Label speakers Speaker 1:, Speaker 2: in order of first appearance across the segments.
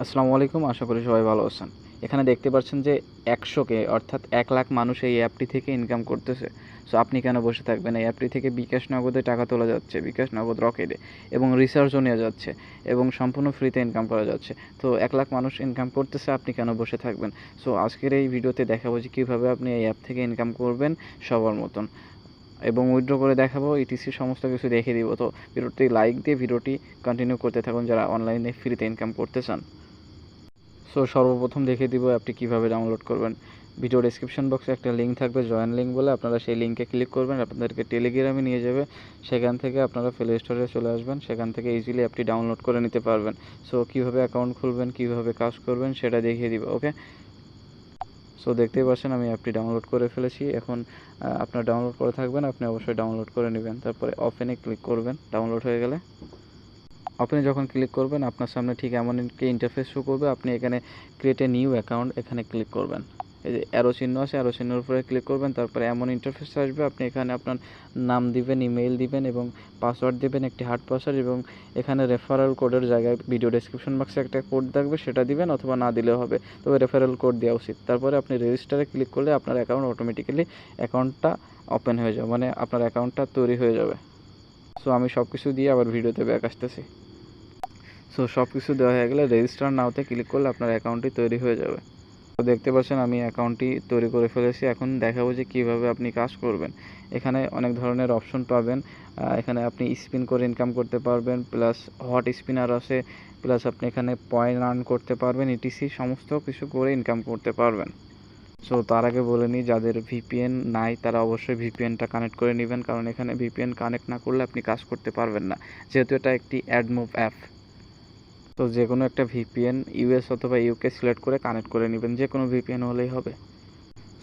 Speaker 1: আসসালামু আলাইকুম, আশা করি সবাই ভালো আছেন। এখানে দেখতে পাচ্ছেন যে একশোকে, অর্থাৎ এক লাখ মানুষ এই অ্যাপটি থেকে ইনকাম করতেছে। সো আপনি কেন বসে থাকবেন? এই অ্যাপটি থেকে বিকাশ নগদে টাকা তোলা যাচ্ছে, বিকাশ নগদ রকেটে এবং রিসার্চও নেওয়া যাচ্ছে এবং সম্পূর্ণ ফ্রিতে ইনকাম করা যাচ্ছে। তো, এক লাখ মানুষ ইনকাম করতেছে, আপনি কেন বসে থাকবেন? সো আজকের এই ভিডিওতে দেখাবো যে কীভাবে আপনি এই অ্যাপ থেকে ইনকাম করবেন সবার মতন। এবং উইথড্র করে দেখাবো, ইটিসি সমস্ত কিছু দেখে দিব। তো, ভিডিওটি লাইক দিয়ে ভিডিওটি কন্টিনিউ করতে থাকুন যারা অনলাইনে ফ্রিতে ইনকাম করতে চান। সো সর্বপ্রথম দেখে দিব অ্যাপটি কীভাবে ডাউনলোড করবেন। ভিডিও ডেসক্রিপশন বক্সে একটা লিঙ্ক থাকবে জয়েন লিঙ্ক বলে আপনারা সেই লিঙ্কে ক্লিক করবেন, আপনাদেরকে টেলিগ্রামে নিয়ে যাবে। সেখান থেকে আপনারা প্লে স্টোরে চলে আসবেন, সেখান থেকে ইজিলি অ্যাপটি ডাউনলোড করে নিতে পারবেন। সো কীভাবে অ্যাকাউন্ট খুলবেন, কীভাবে কাজ করবেন সেটা দেখিয়ে দিব ওকে সো দেখতেই পাচ্ছেন আমি অ্যাপটি ডাউনলোড করে ফেলেছি। এখন আপনার ডাউনলোড করে থাকবেন, আপনি অবশ্যই ডাউনলোড করে নেবেন। তারপরে ওপেনে ক্লিক করবেন ডাউনলোড হয়ে গেলে। আপনি যখন ক্লিক করবেন, আপনার সামনে ঠিক এমন একটি ইন্টারফেস শো করবে। আপনি এখানে ক্রিয়েট এ নিউ অ্যাকাউন্ট এখানে ক্লিক করবেন। এই যে অ্যারো চিহ্ন আছে অ্যারো চিহ্নের উপরে ক্লিক করবেন, তারপরে এমন ইন্টারফেস আসবে। আপনি এখানে আপনার নাম দিবেন ইমেইল দিবেন এবং পাসওয়ার্ড দিবেন একটি হার্ড পাসওয়ার্ড এবং এখানে রেফারেল কোডের জায়গায় ভিডিও ডেসক্রিপশন বক্সে একটা কোড থাকবে, সেটা দিবেন অথবা না দিলেও হবে। তবে রেফারেল কোড দেওয়া উচিত। তারপরে আপনি রেজিস্টারে ক্লিক করলে আপনার অ্যাকাউন্ট অটোমেটিক্যালি অ্যাকাউন্টটা ওপেন হয়ে যাবে মানে আপনার অ্যাকাউন্টটা তৈরি হয়ে যাবে। সো আমি সব কিছু দিয়ে আবার ভিডিওতে ব্যাক আসতেছি। সো সব কিছু দেওয়া হয়ে গেলে রেজিস্টার নাওতে ক্লিক করলে আপনার অ্যাকাউন্টটি তৈরি হয়ে যাবে। তো দেখতে পাচ্ছেন আমি অ্যাকাউন্টটি তৈরি করে ফেলেছি। এখন দেখাবো যে কীভাবে আপনি কাজ করবেন। এখানে অনেক ধরনের অপশন পাবেন। এখানে আপনি স্পিন করে ইনকাম করতে পারবেন প্লাস হট স্পিনার আছে প্লাস আপনি এখানে পয়েন্ট আর্ন করতে পারবেন ইটিসি সমস্ত কিছু করে ইনকাম করতে পারবেন। সো তার আগে বলে নিই, যাদের ভিপিএন নাই, তারা অবশ্যই ভিপিএনটা কানেক্ট করে নেবেন। কারণ এখানে ভিপিএন কানেক্ট না করলে আপনি কাজ করতে পারবেন না। যেহেতু এটা একটি অ্যাডমুভ অ্যাপ তো যে কোনো একটা ভিপিএন ইউএস অথবা ইউকে সিলেক্ট করে কানেক্ট করে নেবেন, যে কোনো ভিপিএন হলেই হবে।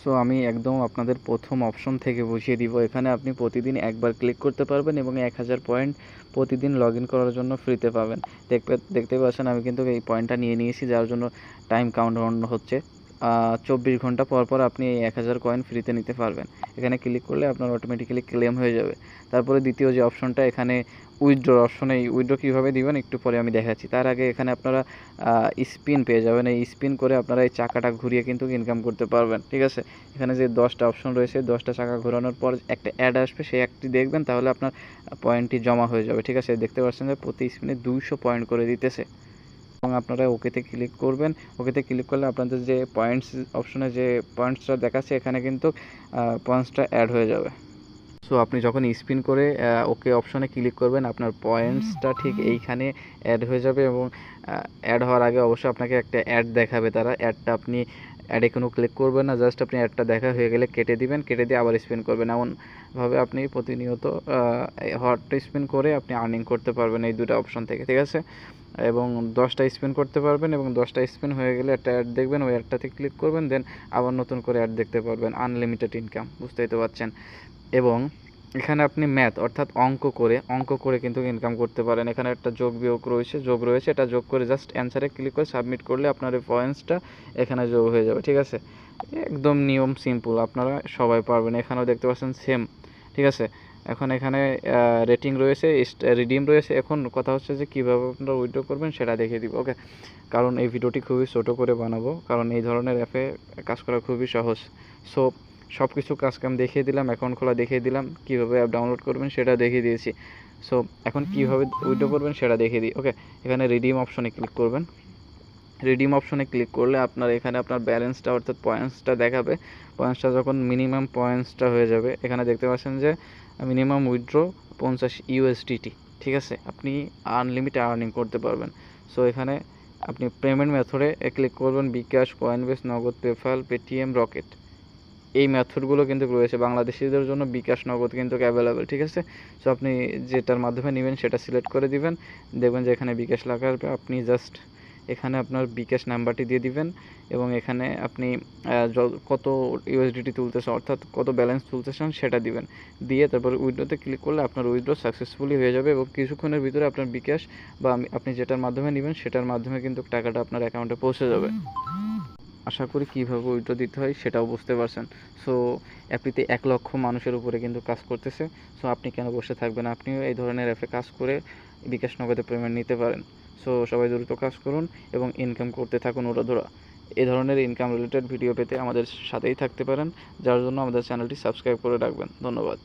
Speaker 1: সো আমি একদম আপনাদের প্রথম অপশন থেকে বুঝিয়ে দিব। এখানে আপনি প্রতিদিন একবার ক্লিক করতে পারবেন এবং এক হাজার পয়েন্ট প্রতিদিন লগ ইন করার জন্য ফ্রিতে পাবেন। দেখতে দেখতে পাচ্ছেন আমি কিন্তু এই পয়েন্টটা নিয়ে নিয়েছি, যার জন্য টাইম কাউন্ট হচ্ছে। চব্বিশ ঘণ্টা পর পর আপনি এই এক হাজার কয়েন ফ্রিতে নিতে পারবেন। এখানে ক্লিক করলে আপনার অটোমেটিক্যালি ক্লেম হয়ে যাবে। তারপরে দ্বিতীয় যে অপশনটা এখানে উইথড্র অপশনে উইথড্র কীভাবে দিবেন একটু পরে আমি দেখাচ্ছি। তার আগে এখানে আপনারা স্পিন পেয়ে যাবেন। এই স্পিন করে আপনারা এই চাকাটা ঘুরিয়ে কিন্তু ইনকাম করতে পারবেন। ঠিক আছে? এখানে যে দশটা অপশন রয়েছে দশটা চাকা ঘোরানোর পর একটা অ্যাড আসবে, সেই অ্যাডটি দেখবেন, তাহলে আপনার পয়েন্টটি জমা হয়ে যাবে। ঠিক আছে? দেখতে পাচ্ছেন যে প্রতি স্পিনে দুইশো পয়েন্ট করে দিতেছে। এবং আপনারা ওকেতে ক্লিক করবেন। ওকেতে ক্লিক করলে আপনাদের যে পয়েন্টস অপশনে যে পয়েন্টসটা দেখাচ্ছে, এখানে কিন্তু পয়েন্টসটা অ্যাড হয়ে যাবে। সো আপনি যখন স্পিন করে ওকে অপশনে ক্লিক করবেন, আপনার পয়েন্টসটা ঠিক এইখানে অ্যাড হয়ে যাবে এবং অ্যাড হওয়ার আগে অবশ্যই আপনাকে একটা অ্যাড দেখাবে। তারা অ্যাডটা আপনি অ্যাডে কোনো ক্লিক করবেন না জাস্ট আপনি অ্যাডটা দেখা হয়ে গেলে কেটে দিবেন, কেটে দিয়ে আবার স্পিন করবেন। এমনভাবে আপনি প্রতিনিয়ত হট স্পিন করে আপনি আর্নিং করতে পারবেন এই দুটো অপশন থেকে, ঠিক আছে? এবং দশটা স্পিন করতে পারবেন এবং দশটা স্পিন হয়ে গেলে একটা অ্যাড দেখবেন, ওই অ্যাডটাতে ক্লিক করবেন দেন আবার নতুন করে অ্যাড দেখতে পারবেন আনলিমিটেড ইনকাম বুঝতেই তো পারছেন? এবং এখানে আপনি ম্যাথ অর্থাৎ অঙ্ক করে অঙ্ক করে কিন্তু ইনকাম করতে পারেন। এখানে একটা যোগ বিয়োগ রয়েছে, যোগ রয়েছে, এটা যোগ করে জাস্ট অ্যান্সারে ক্লিক করে সাবমিট করলে আপনার এই পয়েন্টসটা এখানে যোগ হয়ে যাবে, ঠিক আছে? একদম নিয়ম সিম্পল আপনারা সবাই পারবেন। এখানেও দেখতে পাচ্ছেন সেম ঠিক আছে? এখন এখানে রেটিং রয়েছে রিডিম রয়েছে। এখন কথা হচ্ছে যে কীভাবে আপনারা উইথড্র করবেন সেটা দেখিয়ে দিব ওকে কারণ এই ভিডিওটি খুবই ছোটো করে বানাবো, কারণ এই ধরনের অ্যাপে কাজ করা খুবই সহজ। সো সব কিছু কাজ কাম দেখিয়ে দিলাম অ্যাকাউন্ট খোলা দেখিয়ে দিলাম কীভাবে অ্যাপ ডাউনলোড করবেন সেটা দেখিয়ে দিয়েছি। সো এখন কীভাবে উইথড্র করবেন সেটা দেখিয়ে দিই। ওকে এখানে রিডিম অপশনে ক্লিক করবেন। রিডিম অপশনে ক্লিক করলে আপনার এখানে আপনার ব্যালেন্সটা অর্থাৎ পয়েন্টসটা দেখাবে। পয়েন্টসটা যখন মিনিমাম পয়েন্টসটা হয়ে যাবে এখানে দেখতে পাচ্ছেন যে মিনিমাম উইথড্র পঞ্চাশ ইউএসডিটি ঠিক আছে? আপনি আনলিমিটেড আর্নিং করতে পারবেন। সো এখানে আপনি পেমেন্ট মেথডে ক্লিক করবেন বিকাশ কয়েনবেস নগদ পেফাল পেটিএম রকেট এই মেথডগুলো কিন্তু রয়েছে। বাংলাদেশিদের জন্য বিকাশ নগদ কিন্তু অ্যাভেলেবেল ঠিক আছে? সো আপনি যেটার মাধ্যমে নেবেন সেটা সিলেক্ট করে দিবেন। দেখবেন যে এখানে বিকাশ আসবে আপনি জাস্ট এখানে আপনার বিকাশ নাম্বারটি দিয়ে দিবেন এবং এখানে আপনি কত ইউএসডিটি তুলতেছেন অর্থাৎ কত ব্যালেন্স তুলতেছেন সেটা দিবেন। দিয়ে তারপর উইড্রোতে ক্লিক করলে আপনার উইড্রো সাকসেসফুলি হয়ে যাবে এবং কিছুক্ষণের ভিতরে আপনার বিকাশ বা আপনি যেটার মাধ্যমে নেবেন সেটার মাধ্যমে কিন্তু টাকাটা আপনার অ্যাকাউন্টে পৌঁছে যাবে। আশা করি কীভাবে উইড্রো দিতে হয় সেটাও বুঝতে পারছেন। সো অ্যাপটিতে এক লক্ষ মানুষের উপরে কিন্তু কাজ করতেছে। সো আপনি কেন বসে থাকবেন? আপনিও এই ধরনের অ্যাপে কাজ করে বিকাশ নগদে পেমেন্ট নিতে পারেন। সো সবাই দ্রুত কাজ করুন এবং ইনকাম করতে থাকুন ওরা ধরা। এ ধরনের ইনকাম রিলেটেড ভিডিও পেতে আমাদের সাথেই থাকতে পারেন, যার জন্য আমাদের চ্যানেলটি সাবস্ক্রাইব করে রাখবেন। ধন্যবাদ।